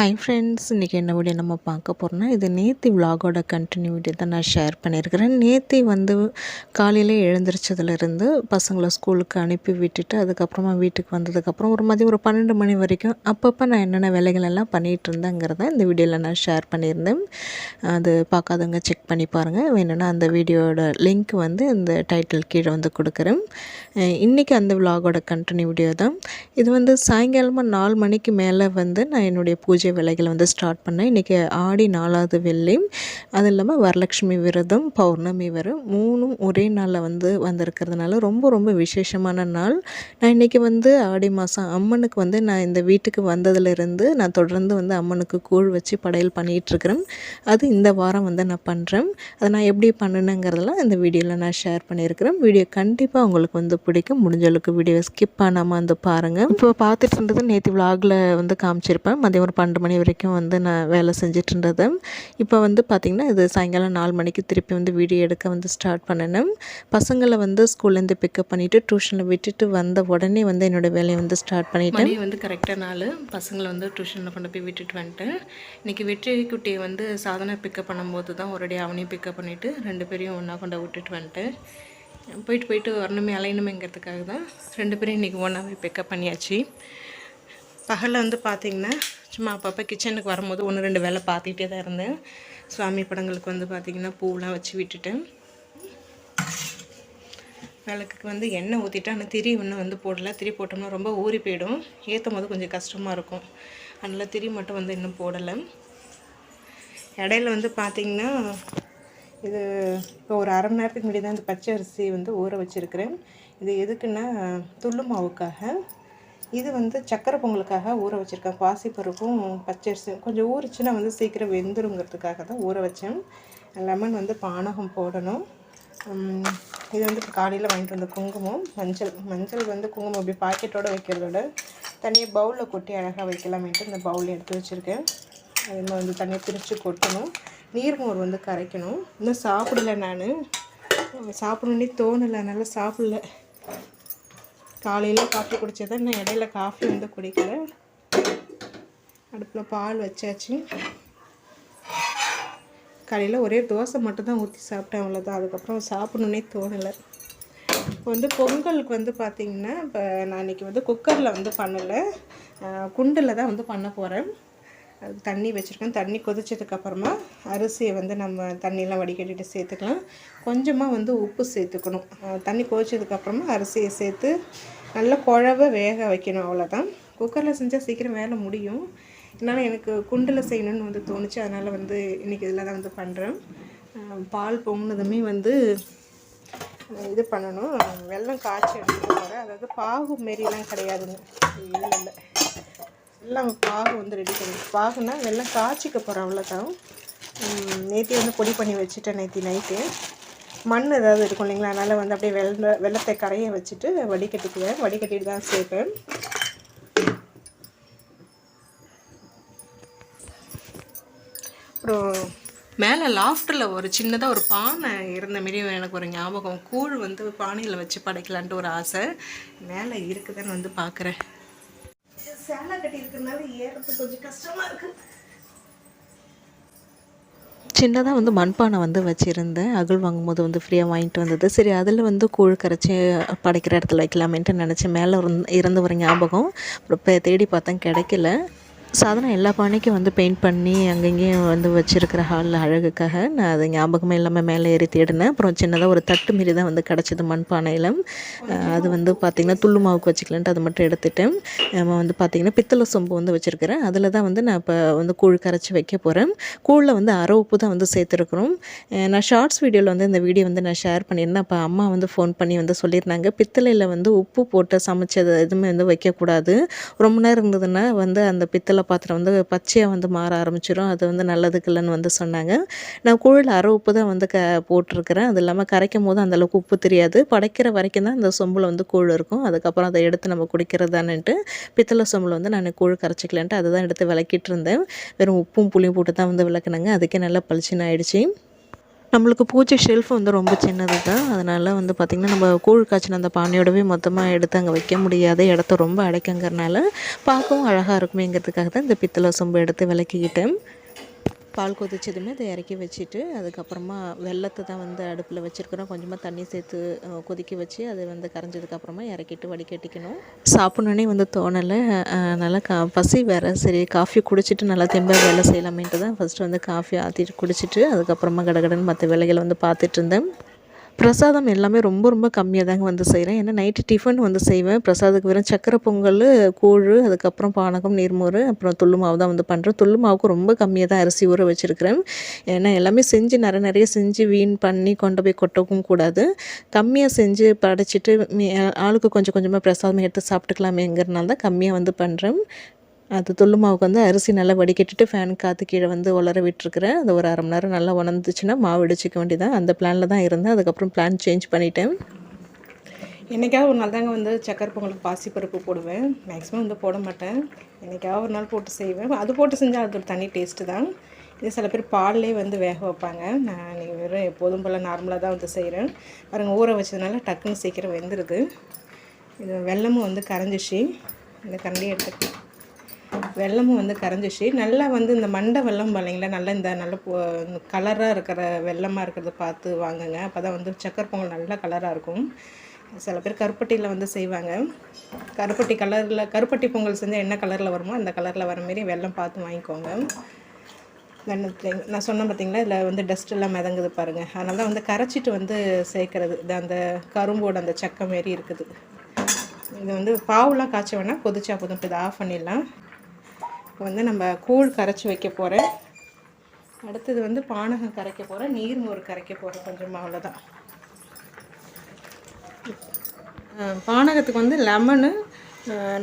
Hi friends இன்றைக்கி என்ன video நம்ம பார்க்க போகிறோம்னா இது நேத்தி விலாகோட கண்டினியூட்டி தான் நான் ஷேர் பண்ணியிருக்கிறேன். நேத்தி வந்து காலையில் எழுந்திரிச்சதுலேருந்து பசங்களை ஸ்கூலுக்கு அனுப்பி விட்டுட்டு அதுக்கப்புறமா வீட்டுக்கு வந்ததுக்கப்புறம் ஒரு மதியம் ஒரு பன்னெண்டு மணி வரைக்கும் அப்பப்போ நான் என்னென்ன வேலைகள் எல்லாம் பண்ணிகிட்டு இருந்தேங்கிறத இந்த வீடியோவில் நான் ஷேர் பண்ணியிருந்தேன். அது பார்க்காதவங்க செக் பண்ணி பாருங்கள் வேணும்னா அந்த வீடியோட லிங்க் வந்து இந்த டைட்டில் கீழே வந்து கொடுக்குறேன். இன்றைக்கி அந்த விலாகோட கண்டினியூ வீடியோ தான். இது வந்து சாயங்காலமாக நாலு மணிக்கு மேலே வந்து நான் என்னுடைய பூஜை வேலைகளை வந்து ஸ்டார்ட் பண்ணேன். இன்றைக்கி ஆடி நாலாவது வெள்ளி. அது இல்லாமல் வரலட்சுமி விரதம் பௌர்ணமி விரதம் மூணும் ஒரே நாளில் வந்து வந்திருக்கிறதுனால ரொம்ப ரொம்ப விசேஷமான நாள். நான் இன்றைக்கி வந்து ஆடி மாதம் அம்மனுக்கு வந்து நான் இந்த வீட்டுக்கு வந்ததுலேருந்து நான் தொடர்ந்து வந்து அம்மனுக்கு கூழ் வச்சு படையல் பண்ணிகிட்ருக்கிறேன். அது இந்த வாரம் வந்து நான் பண்ணுறேன் அதை நான் எப்படி பண்ணினேங்கிறதெல்லாம் இந்த வீடியோவில் நான் ஷேர் பண்ணியிருக்கிறேன். வீடியோ கண்டிப்பாக உங்களுக்கு வந்து பிடிக்கும். முடிஞ்ச அளவுக்கு வீடியோ ஸ்கிப் பண்ணாமல் வந்து பாருங்கள் இப்போ பார்த்துட்டு இருந்தது நேற்று விலாகில் வந்து காமிச்சிருப்பேன். மதியம் ஒரு பன்னெண்டு மணி வரைக்கும் வந்து நான் வேலை செஞ்சுட்டு இருந்தது இப்போ வந்து பார்த்திங்கன்னா இது சாயங்காலம் நாலு மணிக்கு திருப்பி வந்து வீடியோ எடுக்க வந்து ஸ்டார்ட் பண்ணினேன் பசங்களை வந்து ஸ்கூல்லேருந்து பிக்கப் பண்ணிவிட்டு டியூஷனில் விட்டுட்டு வந்த உடனே வந்து என்னோடய வேலையை வந்து ஸ்டார்ட் பண்ணிவிட்டு வந்து கரெக்டாக நாள் பசங்களை வந்து டியூஷனில் கொண்டு போய் விட்டுட்டு வந்துட்டேன். இன்றைக்கி வெற்றி குட்டியை வந்து சாதனை பிக்கப் பண்ணும்போது தான் ஒரேடி அவனையும் பிக்கப் பண்ணிவிட்டு ரெண்டு பேரையும் ஒன்றா கொண்டு விட்டுட்டு வந்துட்டேன். போயிட்டு போயிட்டு வரணுமே அலையணுமேங்கிறதுக்காக தான் ரெண்டு பேரும் இன்றைக்கி ஒன்றாவே பிக்கப் பண்ணியாச்சு. பகலில் வந்து பார்த்திங்கன்னா சும்மா அப்பப்போ கிச்சனுக்கு வரும்போது ஒன்று ரெண்டு வேலை பார்த்துக்கிட்டே தான் இருந்தேன். சுவாமி படங்களுக்கு வந்து பார்த்திங்கன்னா பூவெலாம் வச்சு விட்டுட்டேன் விளக்குக்கு வந்து எண்ணெய் ஊற்றிட்டு ஆனால் திரி ஒன்றும் வந்து போடல. திரி போட்டோம்னா ரொம்ப ஊறி போயிடும். ஏற்றும் போது கொஞ்சம் கஷ்டமாக இருக்கும். அதனால் திரி மட்டும் வந்து இன்னும் போடலை. இடையில வந்து பார்த்திங்கன்னா இது இப்போ ஒரு அரை மணி நேரத்துக்கு முன்னாடி தான் இந்த பச்சை அரிசி வந்து ஊற வச்சுருக்கிறேன். இது எதுக்குன்னா துள்ளு மாவுக்காக. இது வந்து சக்கரை பொங்கலுக்காக ஊற வச்சுருக்கேன். பாசிப்பருப்பும் பச்சரிசியும் கொஞ்சம் ஊறிச்சுன்னா வந்து சீக்கிரம் வெந்துருங்கிறதுக்காக தான் ஊற வச்சேன். லெமன் வந்து பானகம் போடணும். இது வந்து இப்போ காலையில் வாங்கிட்டு வந்த குங்குமம். மஞ்சள் மஞ்சள் வந்து குங்குமம் அப்படி பாக்கெட்டோடு வைக்கிறதோட தனியாக பவுலில் கொட்டி அழகாக வைக்கலாமேன்ட்டு இந்த பவுலில் எடுத்து வச்சுருக்கேன். அதே மாதிரி வந்து தனியாக பிரித்து கொட்டணும். நீர்மோர் வந்து கரைக்கணும். இன்னும் சாப்பிடல நான். சாப்பிடணுன்னே தோணலை. அதனால் சாப்பிடல. காலையில் காஃபி குடித்தது இன்னும் இடையில காஃபி வந்து குடிக்கல. அடுப்பில் பால் வச்சாச்சு. காலையில் ஒரே தோசை மட்டும்தான் ஊற்றி சாப்பிட்டேன் அவ்வளோதான் அதுக்கப்புறம் சாப்பிடணுன்னே தோணலை. இப்போ வந்து பொங்கலுக்கு வந்து பார்த்திங்கன்னா இப்போ நான் இன்றைக்கி வந்து குக்கரில் வந்து பண்ணலை. குண்டில் தான் வந்து பண்ண போகிறேன் தண்ணி வச்சுருக்கேன். தண்ணி கொதிச்சதுக்கப்புறமா அரிசியை வந்து நம்ம தண்ணியெலாம் வடிகட்டிட்டு சேர்த்துக்கலாம். கொஞ்சமாக வந்து உப்பு சேர்த்துக்கணும். தண்ணி கொதிச்சதுக்கப்புறமா அரிசியை சேர்த்து நல்லா குழவை வேக வைக்கணும் அவ்வளோதான் குக்கரில் செஞ்சால் சீக்கிரம் வேலை முடியும். என்னால் எனக்கு குண்டில் செய்யணும்னு வந்து தோணுச்சு. அதனால் வந்து இன்றைக்கி இதில் தான் வந்து பண்ணுறேன் பால் பொங்கினதுமே வந்து இது பண்ணணும். வெள்ளம் காய்ச்சி எடுத்துகிட்டு போகிறேன் அதாவது பாகு மாரிலாம் கிடையாதுங்க. இல்லை இல்லை. எல்லாம் பாகு வந்து ரெடி பண்ணி பாகுனா வெள்ளம் காய்ச்சிக்க போகிறோம் அவ்வளோதான் நேத்தி வந்து பொடி பண்ணி வச்சுட்டேன் நேற்று நைட்டு. மண் ஏதாவது இருக்கும் இல்லைங்களா? அதனால் வந்து அப்படியே வெள்ள வெள்ளத்தை கரைய வச்சுட்டு வடிகட்டிக்குவேன். வடிகட்டிட்டு தான் சேர்ப்பேன். அப்புறம் மேலே லாஃப்டில் ஒரு சின்னதாக ஒரு பானை இருந்த மாரி எனக்கு ஒரு ஞாபகம். கூழ் வந்து பானையில் வச்சு படைக்கலான்ட்டு ஒரு ஆசை. மேலே இருக்குதுன்னு வந்து பார்க்குறேன் இருக்கிறதுனால ஏறது கொஞ்சம் கஷ்டமாக இருக்குது சின்னதாக வந்து மண்பானை வந்து வச்சுருந்தேன். அகல் வாங்கும்போது வந்து ஃப்ரீயாக வாங்கிட்டு வந்தது. சரி அதில் வந்து கூழ் கரைச்சி படைக்கிற இடத்துல வைக்கலாமேன்ட்டு நினச்சேன் மேலே இருந்து வர ஞாபகம். அப்புறம் தேடி பார்த்தேன் கிடைக்கல. சாதாரண எல்லா பானைக்கும் வந்து பெயிண்ட் பண்ணி அங்கங்கேயும் வந்து வச்சுருக்கிற ஹாலில் அழகுக்காக நான் அது ஞாபகமே இல்லாமல் மேலே ஏறி தேடினேன். அப்புறம் சின்னதாக ஒரு தட்டு மாரி தான் வந்து கிடச்சிது மண் பானையில். அது வந்து பார்த்திங்கன்னா துள்ளு மாவுக்கு வச்சுக்கலான்ட்டு அதை மட்டும் எடுத்துட்டேன். நம்ம வந்து பார்த்திங்கன்னா பித்தளை சொம்பு வந்து வச்சுருக்கிறேன். அதில் தான் வந்து நான் இப்போ வந்து கூழ் கரைச்சி வைக்க போகிறேன் கூழில் வந்து அரை உப்பு தான் வந்து சேர்த்துருக்குறோம் நான் ஷார்ட்ஸ் வீடியோவில் வந்து இந்த வீடியோ வந்து நான் ஷேர் பண்ணியிருந்தேன். அப்போ அம்மா வந்து ஃபோன் பண்ணி வந்து சொல்லியிருந்தாங்க பித்தளையில் வந்து உப்பு போட்டு சமைச்சது எதுவுமே வந்து வைக்கக்கூடாது. ரொம்ப நேரம் இருந்ததுன்னா வந்து அந்த பித்தளை மசாலா பாத்திரம் வந்து பச்சையாக வந்து மாற ஆரம்பிச்சிடும் அது வந்து நல்லதுக்கு இல்லைன்னு வந்து சொன்னாங்க. நான் கூழில் அரை உப்பு தான் வந்து க போட்டிருக்கிறேன். அது இல்லாமல் கரைக்கும் போது அந்தளவுக்கு உப்பு தெரியாது. படைக்கிற வரைக்கும் தான் அந்த சொம்பில் வந்து கூழ் இருக்கும். அதுக்கப்புறம் அதை எடுத்து நம்ம குடிக்கிறது தானேன்ட்டு பித்தளை சொம்பில் வந்து நான் கூழ் கரைச்சிக்கலான்ட்டு அதை தான் எடுத்து விளக்கிட்டு இருந்தேன். வெறும் உப்பும் புளியும் போட்டு தான் வந்து விளக்குனாங்க. அதுக்கே நல்லா பளிச்சுன்னு ஆயிடுச்சு. நம்மளுக்கு பூஜை ஷெல்ஃப் வந்து ரொம்ப சின்னது தான். அதனால் வந்து பார்த்திங்கன்னா நம்ம கூழ் காய்ச்சின அந்த பானையோடவே மொத்தமாக எடுத்து அங்கே வைக்க முடியாத இடத்த ரொம்ப அடைக்குங்கிறனால பார்க்கவும் அழகாக இருக்குமேங்கிறதுக்காக தான் இந்த பித்தளை சொம்பு எடுத்து விளக்கிக்கிட்டேன். பால் கொதிச்சதுமே அதை இறக்கி வச்சுட்டு அதுக்கப்புறமா வெள்ளத்தை தான் வந்து அடுப்பில் வச்சுருக்குறோம். கொஞ்சமாக தண்ணி சேர்த்து கொதிக்க வச்சு அது வந்து கரைஞ்சதுக்கப்புறமா இறக்கிட்டு வடிகட்டிக்கணும். சாப்பிட்ணுன்னே வந்து தோணலை. நல்லா கா பசி வேறு. சரி காஃபி குடிச்சிட்டு நல்லா தெம்பாக வேலை செய்யலாமேன்ட்டு தான் ஃபஸ்ட்டு வந்து காஃபி ஆற்றிட்டு குடிச்சிட்டு அதுக்கப்புறமா கடகடன்னு மற்ற வேலைகளை வந்து பார்த்துட்டு இருந்தேன். பிரசாதம் எல்லாமே ரொம்ப ரொம்ப கம்மியாக தாங்க வந்து செய்கிறேன் ஏன்னா நைட்டு டிஃபன் வந்து செய்வேன். பிரசாதத்துக்கு வெறும் சக்கரை பொங்கல் கூழ் அதுக்கப்புறம் பானகம் நீர்மோர் அப்புறம் துள்ளு மாவு தான் வந்து பண்ணுறேன் துள்ளு மாவுக்கு ரொம்ப கம்மியாக தான் அரிசி ஊற வச்சுருக்கிறேன். ஏன்னா எல்லாமே செஞ்சு நிறைய நிறைய செஞ்சு வீண் பண்ணி கொண்டு போய் கொட்டவும் கூடாது. கம்மியாக செஞ்சு படைச்சிட்டு ஆளுக்கு கொஞ்சம் கொஞ்சமாக பிரசாதம் எடுத்து சாப்பிட்டுக்கலாமேங்கிறனால தான் கம்மியாக வந்து பண்ணுறேன் அது துள்ளு மாவுக்கு வந்து அரிசி நல்லா வடிகட்டிட்டு ஃபேன் காற்று கீழே வந்து உலர விட்டுருக்குறேன். அது ஒரு அரை மணி நேரம் நல்லா உணர்ந்துச்சுன்னா மாவு இடிச்சிக்க வேண்டியதான் அந்த பிளானில் தான் இருந்தேன். அதுக்கப்புறம் பிளான் சேஞ்ச் பண்ணிட்டேன். என்னைக்காவது ஒரு நாள் தாங்க வந்து சக்கரை பொங்கலுக்கு பாசிப்பருப்பு போடுவேன். மேக்ஸிமம் வந்து போட மாட்டேன். என்னைக்காவது ஒரு நாள் போட்டு செய்வேன். அது போட்டு செஞ்சால் அது ஒரு தனி டேஸ்ட்டு தான். இது சில பேர் பால்லே வந்து வேக வைப்பாங்க. நான் இன்னைக்கு வெறும் எப்போதும் போல் நார்மலாக தான் வந்து செய்கிறேன் பாருங்கள் ஊற வச்சதுனால டக்குன்னு சீக்கிரம் வெந்துடுது இது வெல்லமும் வந்து கரைஞ்சிச்சு. இந்த கரண்டியை எடுத்துக்கலாம். வெல்லமும் வந்து கரைஞ்சிச்சு. நல்லா வந்து இந்த மண்டை வெல்லம் இல்லைங்களா நல்லா இந்த நல்ல கலராக இருக்கிற வெல்லமாக இருக்கிறத பார்த்து வாங்குங்க. அப்போ தான் வந்து சக்கரை பொங்கல் நல்லா கலராக இருக்கும். சில பேர் கருப்பட்டியில் வந்து செய்வாங்க. கருப்பட்டி கலரில் கருப்பட்டி பொங்கல் செஞ்சால் என்ன கலரில் வருமோ அந்த கலரில் வர மாரி வெல்லம் பார்த்து வாங்கிக்கோங்க. வெண்ணத்தில் நான் சொன்னேன் பார்த்தீங்களா இதில் வந்து டஸ்ட் எல்லாம் மிதங்குது பாருங்கள் அதனால தான் வந்து கரைச்சிட்டு வந்து சேர்க்கறது. இது அந்த கரும்போட அந்த சக்கை மாரி இருக்குது. இது வந்து பாவுலாம் காய்ச்ச வேணால் கொதிச்சா போதும். இப்போ இதை ஆஃப் பண்ணிடலாம். இப்போ வந்து நம்ம கூழ் கரைச்சி வைக்க போகிறேன் அடுத்தது வந்து பானகம் கரைக்க போகிறேன் நீர்மோர் கரைக்க போகிறேன் கொஞ்சமாக அவ்வளோதான் பானகத்துக்கு வந்து லெமனு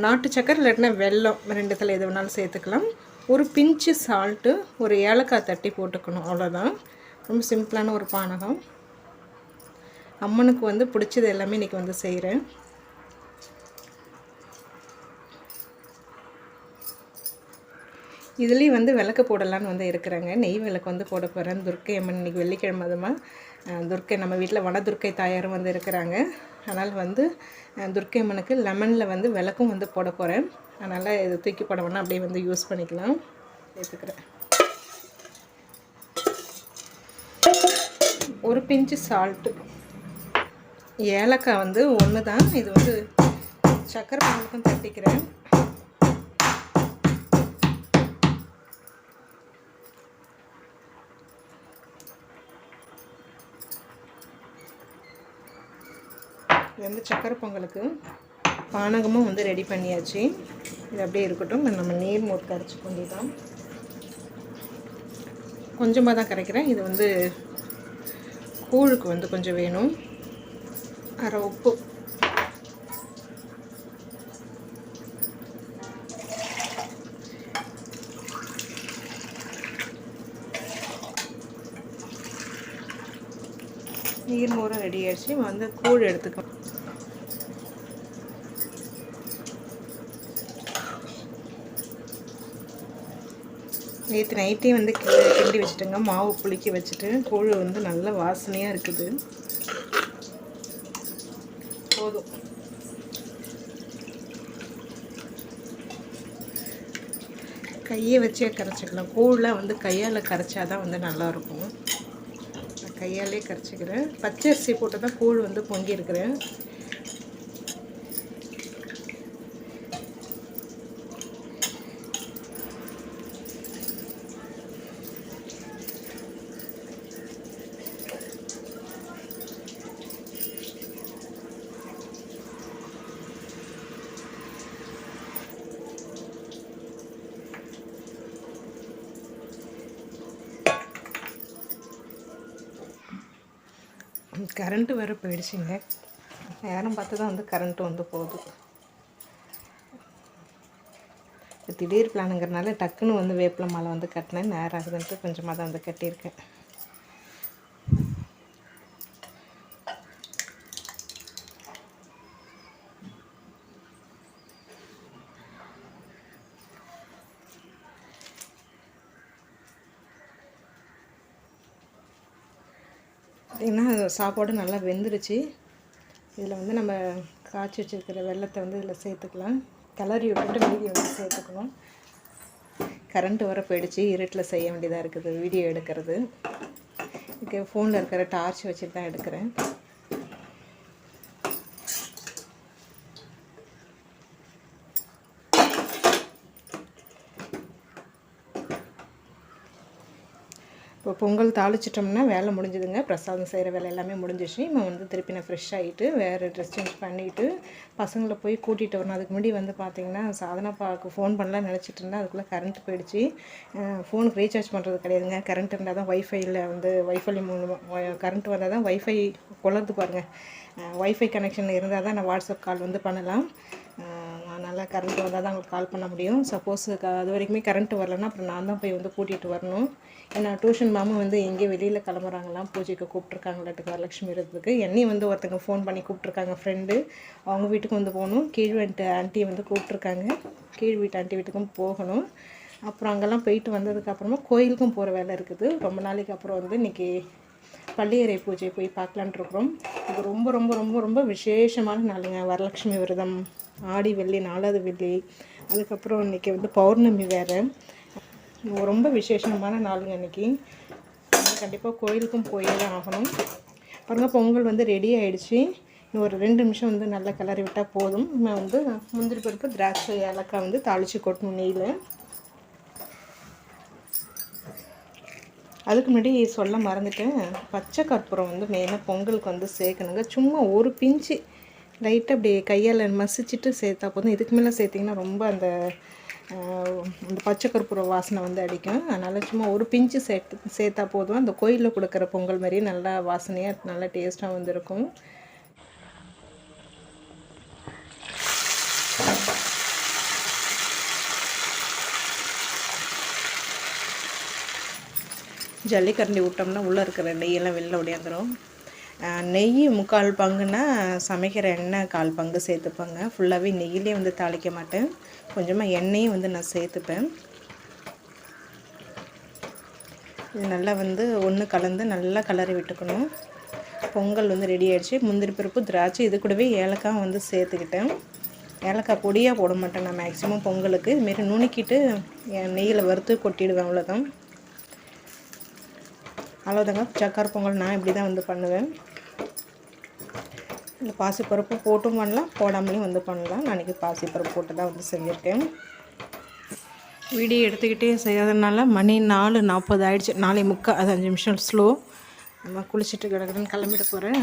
நாட்டு சக்கரை இல்லாட்டினா வெல்லம் ரெண்டுத்தில் எது வேணாலும் சேர்த்துக்கலாம். ஒரு பிஞ்சு சால்ட்டு ஒரு ஏலக்காய் தட்டி போட்டுக்கணும். அவ்வளோதான் ரொம்ப சிம்பிளான ஒரு பானகம். அம்மனுக்கு வந்து பிடிச்சது எல்லாமே இன்றைக்கி வந்து செய்கிறேன் இதுலேயும் வந்து விளக்கு போடலான்னு வந்து இருக்கிறாங்க. நெய் விளக்கு வந்து போட போகிறேன் துர்க்கை அம்மன் இன்னைக்கு வெள்ளிக்கிழமை அதுமா துர்க்கை நம்ம வீட்டில் வனதுர்க்கை தாயாரும் வந்து இருக்கிறாங்க. அதனால் வந்து துர்க்கை அம்மனுக்கு லெமனில் வந்து விளக்கும் வந்து போட போகிறேன் அதனால் இது தூக்கி போட வேணால் அப்படியே வந்து யூஸ் பண்ணிக்கலாம். எடுத்துக்கிறேன் ஒரு பிஞ்சு சால்ட்டு ஏலக்காய் வந்து ஒன்று தான் இது வந்து சக்கரை பொங்கலுக்கும் தட்டிக்கிறேன் இது வந்து சக்கரை பொங்கலுக்கு பானகமும் வந்து ரெடி பண்ணியாச்சு. இது அப்படியே இருக்கட்டும். நம்ம நீர் மோர் கரைச்சி கொண்டிதான் கொஞ்சமாக தான் கரைக்கிறேன். இது வந்து கூழுக்கு வந்து கொஞ்சம் வேணும். அரை உப்பு. நீர் மோரம் ரெடி ஆயிடுச்சு. வந்து கூழ் எடுத்துக்கலாம் நேற்று நைட்டே வந்து கிண்டி வச்சுட்டேங்க. மாவு புளிக்க வச்சுட்டு கூழ் வந்து நல்ல வாசனையாக இருக்குது. போதும். கையை வச்சே கரைச்சிக்கலாம். கூழெலாம் வந்து கையால் கரைச்சாதான் வந்து நல்லாயிருக்கும். நான் கையாலே கரைச்சிக்கிறேன். பச்சரிசி போட்டு தான் கூழ் வந்து பொங்கியிருக்கிறேன். கரண்ட்டு வேறு போயிடுச்சுங்க. நேரம் பார்த்து தான் வந்து கரண்ட்டு வந்து போகுது. திடீர் பிளானுங்கிறனால டக்குன்னு வந்து வேப்பில மாலை வந்து கட்டினேன். நேரம் ஆகுதுன்ட்டு கொஞ்சமாக தான் வந்து கட்டியிருக்கேன். பார்த்திங்கன்னா சாப்பாடு நல்லா வெந்துருச்சு. இதில் வந்து நம்ம காய்ச்சி வச்சுருக்கிற வெள்ளத்தை வந்து இதில் சேர்த்துக்கலாம். கிளறி விட்டுட்டு மீதி வந்து சேர்த்துக்கணும். கரண்ட்டு வர போயிடுச்சு. இருட்டில் செய்ய வேண்டியதாக இருக்குது. வீடியோ எடுக்கிறது. இதுக்கு ஃபோனில் இருக்கிற டார்ச் வச்சுட்டு தான் எடுக்கிறேன். பொங்கல் தாளிச்சிட்டோம்னா வேலை முடிஞ்சுதுங்க. பிரசாதம் செய்கிற வேலை எல்லாமே முடிஞ்சிச்சு இப்போ வந்து திருப்பி நான் ஃப்ரெஷ் ஆகிட்டு வேறு ட்ரெஸ் சேஞ்ச் பண்ணிவிட்டு பசங்களை போய் கூட்டிகிட்டு வரணும். அதுக்கு முன்னாடி வந்து பார்த்திங்கன்னா சாதனாப்பாவுக்கு ஃபோன் பண்ணலாம் நினச்சிட்டு இருந்தேன். அதுக்குள்ளே கரண்ட் போயிடுச்சு. ஃபோனுக்கு ரீசார்ஜ் பண்ணுறது கிடையாதுங்க. கரண்ட் இருந்தால் தான் ஒய்ஃபைல வந்து ஒய்ஃபை மூலமாக கரண்ட் வந்தால் தான் ஒய்ஃபை கொள்ளறது பாருங்கள் ஒய்ஃபை கனெக்ஷன் இருந்தால் தான் நான் வாட்ஸ்அப் கால் வந்து பண்ணலாம். நல்லா கரண்ட் வந்தால் தான் அவங்களுக்கு கால் பண்ண முடியும். சப்போஸ் அது வரைக்குமே கரண்ட் வரலன்னா அப்புறம் நான் தான் போய் வந்து கூட்டிகிட்டு வரணும். ஏன்னா டியூஷன் மாமா வந்து எங்கேயோ வெளியில் கிளம்புறாங்களாம் பூஜைக்கு கூப்பிட்ருக்காங்களாட்டுக்கு வரலட்சுமி விரதத்துக்கு. என்னையும் வந்து ஒருத்தங்க ஃபோன் பண்ணி கூப்பிட்ருக்காங்க ஃப்ரெண்டு அவங்க வீட்டுக்கு வந்து போகணும். கீழ் வீட்டு ஆண்ட்டியை வந்து கூப்பிட்ருக்காங்க கீழ் வீட்டு ஆண்டி வீட்டுக்கும் போகணும். அப்புறம் அங்கெல்லாம் போயிட்டு வந்ததுக்கப்புறமா கோயிலுக்கும் போகிற வேலை இருக்குது. ரொம்ப நாளைக்கு அப்புறம் வந்து இன்றைக்கி பள்ளியறை பூஜை போய் பார்க்கலான்ட்டு இருக்கிறோம். இது ரொம்ப ரொம்ப ரொம்ப ரொம்ப விசேஷமான நாளுங்க. வரலட்சுமி விரதம். ஆடி வெள்ளி நாலாவது வெள்ளி அதுக்கப்புறம் இன்றைக்கி வந்து பௌர்ணமி வேறு. ரொம்ப விசேஷமான நாளுங்க இன்றைக்கி கண்டிப்பாக கோயிலுக்கும் போயே தான் ஆகணும். பாருங்கள் பொங்கல் வந்து ரெடி ஆகிடுச்சு ஒரு ரெண்டு நிமிஷம் வந்து நல்லா கிளறி விட்டால் போதும். நான் வந்து முந்திரி பருப்பு திராட்சை ஏலக்காய் வந்து தாளித்து கொட்டணும் நெய்யில். அதுக்கு முன்னாடி சொல்ல மறந்துட்டேன். பச்சை கற்பூரம் வந்து மெயினாக பொங்கலுக்கு வந்து சேர்க்கணுங்க. சும்மா ஒரு பிஞ்சு லைட்டாக அப்படியே கையால் மசிச்சுட்டு சேர்த்தா போதும். இதுக்கு மேலே சேர்த்திங்கன்னா ரொம்ப அந்த அந்த பச்சை கற்பூர வாசனை வந்து அடிக்கும். அதனால் சும்மா ஒரு பிஞ்சு சேர்த்து சேர்த்தா போதும். அந்த கோயிலில் கொடுக்குற பொங்கல் மாதிரியே நல்லா வாசனையாக நல்லா டேஸ்ட்டாக வந்திருக்கும். ஜல்லிக்கரண்டி விட்டோம்னா உள்ளே இருக்கிற நெய்யெல்லாம் வெளில ஒடியாந்துடும் நெய் முக்கால் பங்குனா சமைக்கிற எண்ணெய் கால் பங்கு சேர்த்துப்பேங்க. ஃபுல்லாகவே நெய்யிலே வந்து தாளிக்க மாட்டேன். கொஞ்சமாக எண்ணெயும் வந்து நான் சேர்த்துப்பேன். இது நல்லா வந்து ஒன்று கலந்து நல்லா கலரி விட்டுக்கணும். பொங்கல் வந்து ரெடி ஆகிடுச்சு முந்திரி பருப்பு திராட்சை இது கூடவே ஏலக்காய் வந்து சேர்த்துக்கிட்டேன். ஏலக்காய் பொடியாக போட மாட்டேன் நான் மேக்ஸிமம் பொங்கலுக்கு. இதுமாரி நுணுக்கிட்டு என் நெய்யில் வறுத்து கொட்டிடுவேன் அவ்வளோதான் அவ்வளோதாங்க சக்கரை பொங்கல் நான் இப்படி தான் வந்து பண்ணுவேன். இந்த பாசிப்பருப்பு போட்டும் பண்ணலாம் போடாமலேயும் வந்து பண்ணலாம். நான் இன்றைக்கி பாசிப்பருப்பு போட்டு தான் வந்து செஞ்சுருக்கேன். வீடியோ எடுத்துக்கிட்டே செய்யறதுனால மணி நாலு நாற்பது ஆகிடுச்சு நாளை முக்கால் அது அஞ்சு நிமிஷம் ஸ்லோ நம்ம குளிச்சுட்டு கிடக்குறேன்னு கிளம்பிட்டு போகிறேன்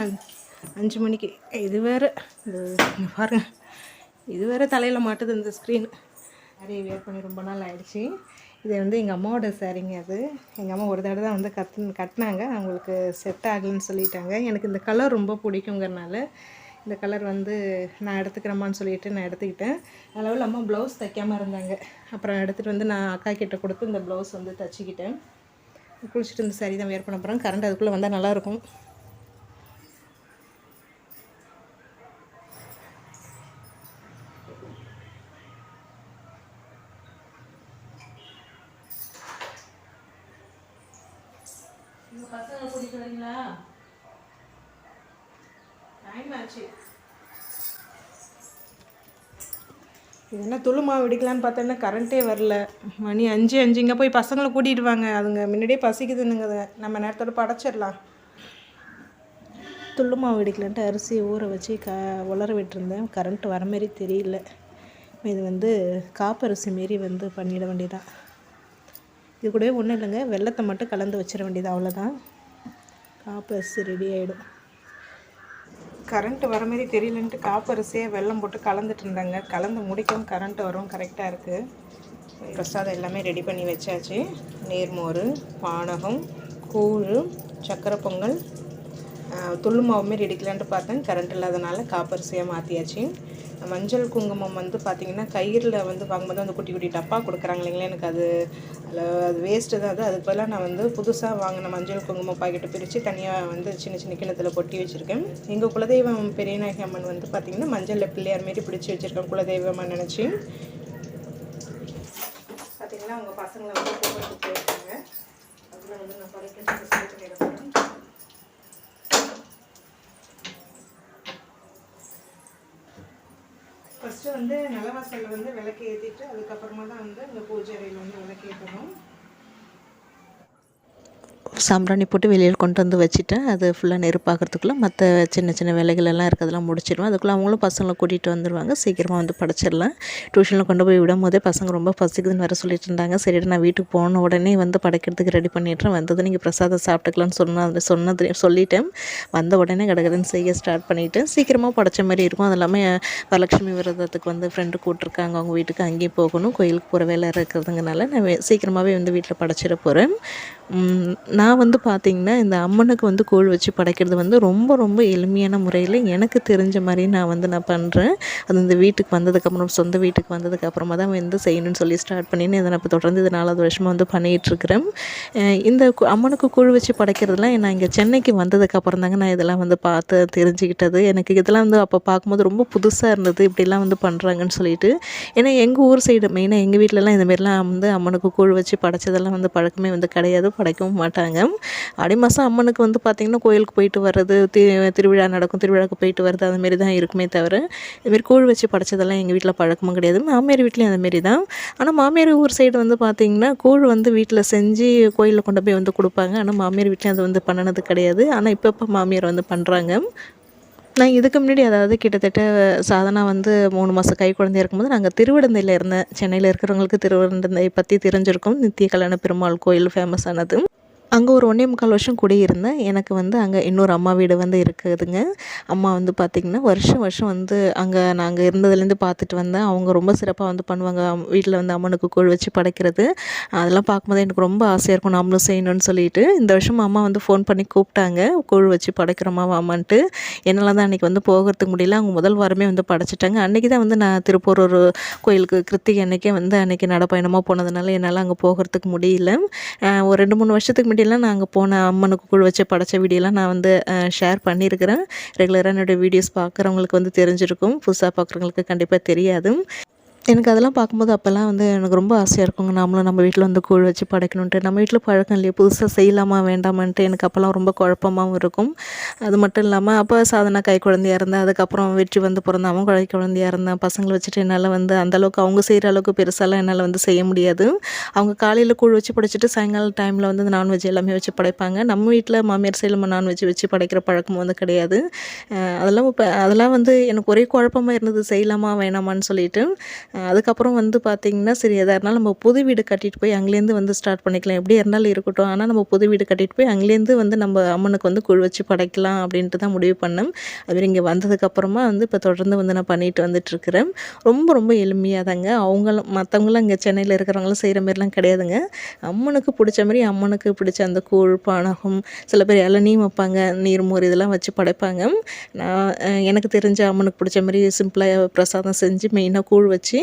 அஞ்சு மணிக்கு. இது வேறு இது பாருங்கள் இது வேறு தலையில் மாட்டுது இந்த ஸ்க்ரீன் நிறைய வேர் பண்ணி ரொம்ப நாள் ஆயிடுச்சு. இது வந்து எங்கள் அம்மாவோட சாரிங்க அது. எங்கள் அம்மா ஒரு தடவை தான் வந்து கத்து கட்டினாங்க. அவங்களுக்கு செட் ஆகலைன்னு சொல்லிட்டாங்க. எனக்கு இந்த கலர் ரொம்ப பிடிக்குங்கிறனால இந்த கலர் வந்து நான் எடுத்துக்கிறேம்மான்னு சொல்லிட்டு நான் எடுத்துக்கிட்டேன். அளவில் அம்மா ப்ளவுஸ் தைக்காமல் இருந்தாங்க. அப்புறம் எடுத்துகிட்டு வந்து நான் அக்கா கிட்ட கொடுத்து இந்த ப்ளவுஸ் வந்து தைச்சிக்கிட்டேன். குளிச்சுட்டு இந்த சாரீ தான் வேர் பண்ண போகிறேன் கரண்ட் அதுக்குள்ளே வந்தால் நல்லாயிருக்கும் பசங்களை கூட்டிட்டு வரீங்களா டைம் ஆச்சு இது என்ன துளுமா மாவு பார்த்தோன்னா கரண்ட்டே வரல. மணி அஞ்சு அஞ்சு. இங்கே போய் பசங்களை கூட்டிகிட்டு வாங்க. அதுங்க முன்னாடியே பசிக்குதுன்னுங்க. நம்ம நேரத்தோட படைச்சிடலாம். துள்ளு மாவு அரிசியை ஊற வச்சு க உலர விட்டுருந்தேன். கரண்ட் வர மாரி தெரியல. இது வந்து காப்பரிசி மாரி வந்து பண்ணிட வேண்டியதான் இது கூடவே ஒன்றும் இல்லைங்க. வெள்ளத்தை மட்டும் கலந்து வச்சிட வேண்டியது. அவ்வளோதான் காப்பரிசி ரெடி ஆகிடும் கரண்ட்டு வர மாதிரி தெரியலன்ட்டு காப்பரிசியாக வெள்ளம் போட்டு கலந்துட்டு இருந்தாங்க. கலந்து முடிக்கவும் கரண்ட்டு வரும் கரெக்டாக இருக்குது பிரசாதம் எல்லாமே ரெடி பண்ணி வச்சாச்சு. நேர்மோறு பானகம் கூழ் சக்கரை பொங்கல் துள்ளு மாவுமே மாரி பார்த்தேன். கரண்ட் இல்லாதனால காப்பரிசியாக மாற்றியாச்சு மஞ்சள் குங்குமம் வந்து பார்த்திங்கன்னா கயிறில் வந்து வாங்கும்போது அந்த குட்டி குட்டி டப்பா கொடுக்குறாங்க இல்லைங்களா? எனக்கு அது அது வேஸ்ட்டு தான். அது அதுக்கு பதிலாக நான் வந்து புதுசாக வாங்கின மஞ்சள் குங்குமம் பாக்கெட்டை பிரித்து தனியாக வந்து சின்ன சின்ன கிணத்துல கொட்டி வச்சுருக்கேன். எங்கள் குலதெய்வம் பெரியநாயகி அம்மன் வந்து பார்த்திங்கன்னா மஞ்சளில் பிள்ளையார் மாரி பிடிச்சி வச்சுருக்கேன் குலதெய்வமாக நினச்சி. பார்த்திங்கன்னா அவங்க பசங்களை வந்து போகிறதுக்கு வச்சுருக்காங்க அதில் வந்து நான் படைக்கிறதுக்கு ஃபஸ்ட்டு வந்து நிலவாசலில் வந்து விளக்கு ஏற்றிட்டு அதுக்கப்புறமா தான் வந்து இந்த பூஜை அறையில் வந்து விளக்கு ஏற்றணும் சாம்பிராணி போட்டு வெளியில் கொண்டு வந்து வச்சுட்டேன் அது ஃபுல்லாக நெருப்பாகிறதுக்குள்ளே மற்ற சின்ன சின்ன வேலைகள் எல்லாம் இருக்கிறதெல்லாம் முடிச்சிடுவேன். அதுக்குள்ளே அவங்களும் பசங்களை கூட்டிகிட்டு வந்துடுவாங்க சீக்கிரமாக வந்து படைச்சிடலாம். டியூஷனில் கொண்டு போய் விடும் போதே பசங்க ரொம்ப பசிக்குதுன்னு வேறு சொல்லிட்டு இருந்தாங்க. சரி நான் வீட்டுக்கு போன உடனே வந்து படைக்கிறதுக்கு ரெடி பண்ணிட்டுறேன் வந்தது நீங்கள் பிரசாதம் சாப்பிட்டுக்கலாம்னு சொன்ன சொன்னது சொல்லிட்டேன். வந்த உடனே கடகடன் செய்ய ஸ்டார்ட் பண்ணிவிட்டேன் சீக்கிரமாக படைச்ச மாதிரி இருக்கும். அது இல்லாமல் வரலட்சுமி விரதத்துக்கு வந்து ஃப்ரெண்டு கூட்டிருக்காங்க. அவங்க வீட்டுக்கு அங்கேயும் போகணும். கோயிலுக்கு போகிற வேலை இருக்கிறதுங்கனால நான் சீக்கிரமாகவே வந்து வீட்டில் படைச்சிட போகிறேன் நான் வந்து பார்த்திங்கன்னா இந்த அம்மனுக்கு வந்து கூழ் வச்சு படைக்கிறது வந்து ரொம்ப ரொம்ப எளிமையான முறையில் எனக்கு தெரிஞ்ச மாதிரி நான் வந்து நான் பண்ணுறேன் அது இந்த வீட்டுக்கு வந்ததுக்கப்புறம் சொந்த வீட்டுக்கு வந்ததுக்கப்புறமா தான் வந்து செய்யணும்னு சொல்லி ஸ்டார்ட் பண்ணின்னு. இதை நான் இப்போ தொடர்ந்து இது நாலாவது வருஷமாக வந்து பண்ணிகிட்ருக்கிறேன் இந்த கு- அம்மனுக்கு கூழ் வச்சு படைக்கிறதுலாம் நான் இங்கே சென்னைக்கு வந்ததுக்கப்புறம் தாங்க நான் இதெல்லாம் வந்து பார்த்து தெரிஞ்சுக்கிட்டது. எனக்கு இதெல்லாம் வந்து அப்போ பார்க்கும்போது ரொம்ப புதுசாக இருந்தது இப்படிலாம் வந்து பண்ணுறாங்கன்னு சொல்லிட்டு. ஏன்னா எங்கள் ஊர் சைடு மெயினாக எங்கள் வீட்டிலலாம் இந்த வந்து அம்மனுக்கு கூழ் வச்சு படைச்சதெல்லாம் வந்து பழக்கமே வந்து கிடையாது. படைக்கவும் மாட்டாங்க. ஆடி மாதம் அம்மனுக்கு வந்து பார்த்திங்கன்னா கோயிலுக்கு போயிட்டு வர்றது தி திருவிழா நடக்கும் திருவிழாவுக்கு போயிட்டு வர்றது அதுமாரி தான் இருக்குமே தவிர இதுமாரி கூழ் வச்சு படைச்சதெல்லாம் எங்கள் வீட்டில் பழக்கமும் கிடையாது. மாமியார் வீட்லேயும் அதுமாரி தான் ஆனால் மாமியார் ஊர் சைடு வந்து பார்த்திங்கன்னா கூழ் வந்து வீட்டில் செஞ்சு கோயிலில் கொண்டு போய் வந்து கொடுப்பாங்க. ஆனால் மாமியார் வீட்லேயும் அது வந்து பண்ணினது கிடையாது. ஆனால் இப்போ இப்போ மாமியார் வந்து பண்ணுறாங்க நான் இதுக்கு முன்னாடி அதாவது கிட்டத்தட்ட சாதனா வந்து மூணு மாதம் கை குழந்தையா இருக்கும்போது நாங்கள் திருவிடந்தையில் இருந்தேன் சென்னையில் இருக்கிறவங்களுக்கு திருவிடந்தை பற்றி தெரிஞ்சிருக்கும். நித்திய கல்யாண பெருமாள் கோயில் ஃபேமஸானது அங்கே ஒரு ஒன்றே முக்கால் வருஷம் குடியிருந்தேன் எனக்கு வந்து அங்கே இன்னொரு அம்மா வீடு வந்து இருக்குதுங்க. அம்மா வந்து பார்த்திங்கன்னா வருஷம் வருஷம் வந்து அங்கே நாங்கள் இருந்ததுலேருந்து பார்த்துட்டு வந்தேன். அவங்க ரொம்ப சிறப்பாக வந்து பண்ணுவாங்க. வீட்டில் வந்து அம்மனுக்கு கூழ் வச்சு படைக்கிறது. அதெல்லாம் பார்க்கும்போது எனக்கு ரொம்ப ஆசையாக இருக்கும். நாமளும் செய்யணும்னு சொல்லிட்டு. இந்த வருஷம் அம்மா வந்து ஃபோன் பண்ணி கூப்பிட்டாங்க. கூழ் வச்சு படைக்கிறோமா வாமான்ட்டு. என்னால் தான் அன்றைக்கி வந்து போகிறதுக்கு முடியல. அவங்க முதல் வாரமே வந்து படைச்சிட்டாங்க. அன்றைக்கி தான் வந்து நான் திருப்பூரூர் கோயிலுக்கு கிருத்திகை அன்றைக்கே வந்து அன்றைக்கி நடைப்பயணமாக போனதுனால என்னால் அங்கே போகிறதுக்கு முடியல. ஒரு ரெண்டு மூணு வருஷத்துக்கு முன்னாடி நான் நாங்கள் போன அம்மனுக்கு கூழ் வச்சு படைச்ச வீடியோலாம் நான் வந்து ஷேர் பண்ணியிருக்கிறேன். ரெகுலராக என்னுடைய வீடியோஸ் பார்க்குறவங்களுக்கு வந்து தெரிஞ்சிருக்கும். புதுசாக பார்க்குறவங்களுக்கு கண்டிப்பாக தெரியாது எனக்கு அதெல்லாம் பார்க்கும்போது அப்போல்லாம் வந்து எனக்கு ரொம்ப ஆசையாக இருக்குங்க. நாமளும் நம்ம வீட்டில் வந்து கூழ் வச்சு படைக்கணுன்ட்டு. நம்ம வீட்டில் பழக்கம் இல்லையே புதுசாக செய்யலாமா வேண்டாமான்ட்டு. எனக்கு அப்போல்லாம் ரொம்ப குழப்பமாகவும் இருக்கும். அது மட்டும் இல்லாமல் அப்போ சாதனா கை குழந்தையாக இருந்தேன் அதுக்கப்புறம் வெற்றி வந்து பிறந்த அவன் கை குழந்தையாக இருந்தேன் பசங்களை வச்சுட்டு என்னால் வந்து அந்தளவுக்கு அவங்க செய்கிற அளவுக்கு பெருசாலாம் என்னால் வந்து செய்ய முடியாது. அவங்க காலையில் கூழ் வச்சு படைச்சிட்டு சாயங்காலம் டைமில் வந்து நான்வெஜ் எல்லாமே வச்சு படைப்பாங்க. நம்ம வீட்டில் மாமியார் சைடில் நம்ம நான்வெஜ் வச்சு படைக்கிற பழக்கம் வந்து கிடையாது. அதெல்லாம் இப்போ அதெல்லாம் வந்து எனக்கு ஒரே குழப்பமாக இருந்தது. செய்யலாமா வேணாமான்னு சொல்லிட்டு. அதுக்கப்புறம் வந்து பார்த்திங்கன்னா சரி எதாக இருந்தாலும் நம்ம புது வீடு கட்டிட்டு போய் அங்கேருந்து வந்து ஸ்டார்ட் பண்ணிக்கலாம். எப்படி இருந்தாலும் இருக்கட்டும். ஆனால் நம்ம புது வீடு கட்டிட்டு போய் அங்கேருந்து வந்து நம்ம அம்மனுக்கு வந்து குழு வச்சு படைக்கலாம் அப்படின்ட்டு தான் முடிவு பண்ணேன். அவர் இங்கே வந்ததுக்கப்புறமா வந்து இப்போ தொடர்ந்து வந்து நான் பண்ணிட்டு வந்துட்டுருக்கிறேன் ரொம்ப ரொம்ப எளிமையாக தாங்க. அவங்களும் மற்றவங்களும் இங்கே சென்னையில் இருக்கிறவங்களும் செய்கிற மாதிரிலாம் கிடையாதுங்க. அம்மனுக்கு பிடிச்ச மாதிரி அம்மனுக்கு பிடிச்ச அந்த கூழ் பானகம் சில பேர் இளநீயும் வைப்பாங்க. நீர்மோர் இதெல்லாம் வச்சு படைப்பாங்க. நான் எனக்கு தெரிஞ்ச அம்மனுக்கு பிடிச்ச மாதிரி சிம்பிளாக பிரசாதம் செஞ்சு மெயினாக கூழ் வச்சு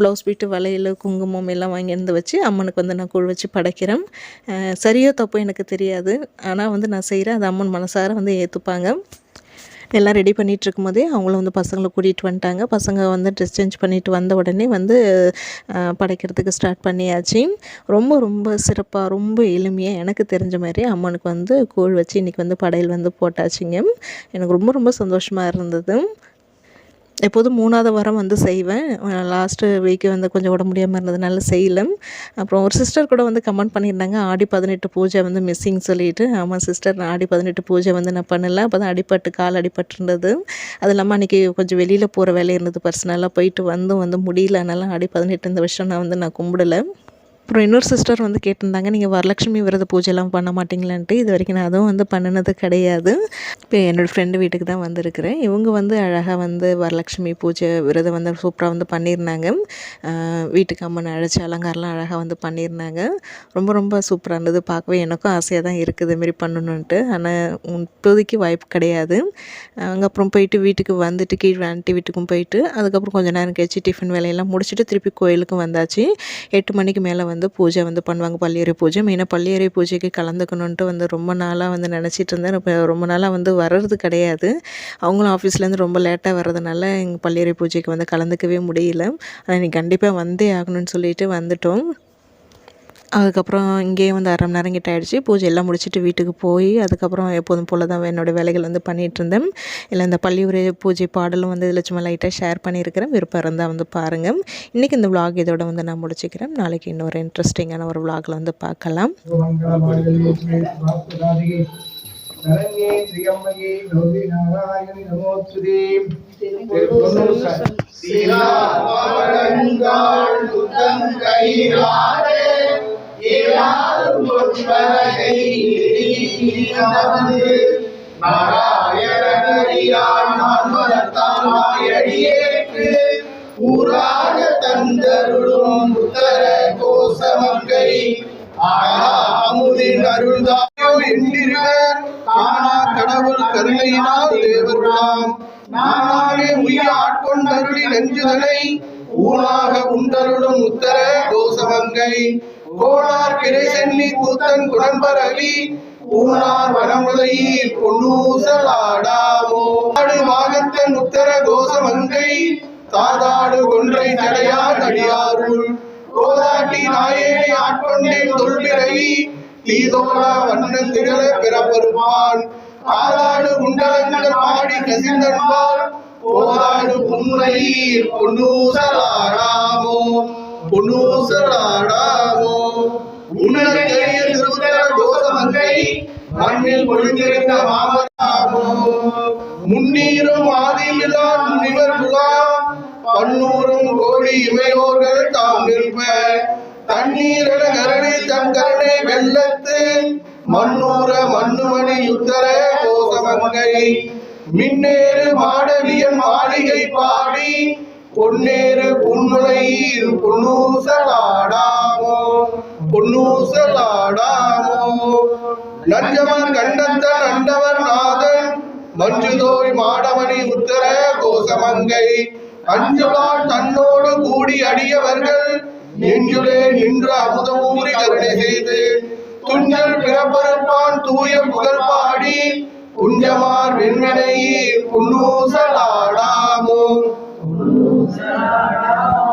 ப்ளவுஸ் பீட்டு வளையல் குங்குமம் எல்லாம் வாங்கியிருந்து வச்சு அம்மனுக்கு வந்து நான் கூழ் வச்சு படைக்கிறேன். சரியோ தப்போ எனக்கு தெரியாது. ஆனால் வந்து நான் செய்கிறேன் அது அம்மன் மனசார வந்து ஏற்றுப்பாங்க எல்லாம் ரெடி பண்ணிகிட்டு இருக்கும்போதே அவங்களும் வந்து பசங்களை கூட்டிகிட்டு வந்துட்டாங்க. பசங்க வந்து ட்ரெஸ் சேஞ்ச் பண்ணிட்டு வந்த உடனே வந்து படைக்கிறதுக்கு ஸ்டார்ட் பண்ணியாச்சு. ரொம்ப ரொம்ப சிறப்பாக ரொம்ப எளிமையாக எனக்கு தெரிஞ்ச மாதிரி அம்மனுக்கு வந்து கூழ் வச்சு இன்றைக்கி வந்து படையல் வந்து போட்டாச்சுங்க. எனக்கு ரொம்ப ரொம்ப சந்தோஷமாக இருந்தது. எப்போதும் மூணாவது வாரம் வந்து செய்வேன். லாஸ்ட்டு வீக்கு வந்து கொஞ்சம் உடம்பு முடியாமல் இருந்ததுனால செய்யல. அப்புறம் ஒரு சிஸ்டர் கூட வந்து கமெண்ட் பண்ணியிருந்தாங்க ஆடி பதினெட்டு பூஜை வந்து மிஸ்ஸிங் சொல்லிட்டு. ஆமாம் சிஸ்டர் நான் ஆடி பதினெட்டு பூஜை வந்து நான் பண்ணல. அப்போ தான் அடிப்பட்டு கால் அடிபட்டுருந்தது. அது இல்லாமல் அன்றைக்கி கொஞ்சம் வெளியில் போகிற வேலை இருந்தது. பர்சனலாக போயிட்டு வந்தும் வந்து முடியல. அதனால் ஆடி பதினெட்டு இந்த வருஷம் நான் வந்து நான் கும்பிடலை. அப்புறம் இன்னொரு சிஸ்டர் வந்து கேட்டிருந்தாங்க நீங்கள் வரலட்சுமி விரத பூஜைலாம் பண்ண மாட்டிங்களான்ட்டு இது வரைக்கும் நான் அதுவும் வந்து பண்ணினது கிடையாது. இப்போ என்னோடய ஃப்ரெண்டு வீட்டுக்கு தான் வந்திருக்கிறேன். இவங்க வந்து அழகாக வந்து வரலட்சுமி பூஜை விரதம் வந்து சூப்பராக வந்து பண்ணியிருந்தாங்க. வீட்டுக்கு அம்மன் அழைச்சி அலங்காரம்லாம் அழகாக வந்து பண்ணியிருந்தாங்க. ரொம்ப ரொம்ப சூப்பராக இருந்தது. பார்க்கவே எனக்கும் ஆசையாக தான் இருக்குது இதுமாரி பண்ணணுன்ட்டு. ஆனால் இப்போதைக்கு வாய்ப்பு கிடையாது. அங்கே அப்புறம் போயிட்டு வீட்டுக்கு வந்துட்டு கீழ் ஆண்டி வீட்டுக்கும் போயிட்டு அதுக்கப்புறம் கொஞ்ச நேரம் கழிச்சு டிஃபன் வேலையெல்லாம் முடிச்சுட்டு திருப்பி கோயிலுக்கும் வந்தாச்சு. எட்டு மணிக்கு மேலே வந்து பூஜை வந்து பண்ணுவாங்க. பள்ளியறை பூஜை. மெயினாக பள்ளியறை பூஜைக்கு கலந்துக்கணுன்ட்டு வந்து ரொம்ப நாளாக வந்து நினச்சிட்டு இருந்தேன். இப்போ ரொம்ப நாளாக வந்து வர்றது கிடையாது. அவங்களும் ஆஃபீஸ்லேருந்து ரொம்ப லேட்டாக வர்றதுனால எங்கள் பள்ளியறை பூஜைக்கு வந்து கலந்துக்கவே முடியல. ஆனால் இன்றைக்கி கண்டிப்பாக வந்தே ஆகணும்னு சொல்லிட்டு வந்துட்டோம். அதுக்கப்புறம் இங்கேயும் வந்து அரை மணி நேரம் கிட்ட ஆகிடுச்சு பூஜை எல்லாம் முடிச்சுட்டு வீட்டுக்கு போய் அதுக்கப்புறம் எப்போதும் போல் தான் என்னோடய வேலைகள் வந்து பண்ணிகிட்டு இருந்தேன். இல்லை இந்த பள்ளி பூஜை பாடலும் வந்து இதில் சும்மா லைட்டாக ஷேர் பண்ணியிருக்கிறேன். விருப்பம் இருந்தால் வந்து பாருங்கள் இன்றைக்கி இந்த vlog இதோட வந்து நான் முடிச்சுக்கிறேன். நாளைக்கு இன்னொரு இன்ட்ரெஸ்டிங்கான ஒரு vlogல வந்து பார்க்கலாம். சரண்யே திரியம்மையே கௌரி நாராயணி நமோத்துதே சீலாவரங்காள் ஊராக தந்தருளும் உத்தர கோசமங்கை அமுதின் கருணையினால் தேவர்களாம். நானாக உய்ய ஆட்கொண்டருளி நெஞ்சுதலை ஊனாக உண்டருளும் உத்தர கோசமங்கை கோளார் கிரை சென்னி கூத்தன் குடம்பர் அலி ஊனார் வனமுதையில் பொன்னூசலாடாமோ. ஆடு வாகத்தன் உத்தர கோசமங்கை தாதாடு கொன்றை தடையார் அடியாருள். கோதாட்டி நாயேனை ஆட்கொண்டேன் தொல்பிறவி தீதோட வண்ணன் திகழ பிறப்பருப்பான் பாராடு குண்டலங்கள் பாடி கசிந்தன்பால் போராடு புன்னையில் பொன்னூசலாடாமோ பொன்னூசலாடாமோ. உன்னதெரிய திருத்தர கோசமங்கை மண்ணில் பொழிந்திருந்த மாமராமோ முன்னீரும் ஆதியிலான் முனிவர் குலாம் பன்னூரும் கோடி இமையோர்கள் தாம் நிற்ப. தண்ணீரன கருணை தன் கருணை வெள்ளத்து மண்ணூர மண்ணுமணி யுத்தர கோசமங்கை. மின்னேறு மாடவியன் மாளிகை பாடி. பொன்னேறு புன்முலையில் பொன்னூசலாடாமோ. பொன்னூசலாடாமோ. நஞ்சமன் கண்டத்த நண்டவர் நாதன். மஞ்சுதோய் மாடமணி உத்தர கோசமங்கை. அஞ்சுளால் தன்னோடு கூடி அடியவர்கள். நெஞ்சுலே நின்று அமுதமூறி கருணை செய்து. துஞ்சல் பிறப்பறுப்பான் தூய புகழ் பாடி உஞ்சமார் வெண்மனையே புன்னூசலாடாமோ புன்னூசலாடாமோ?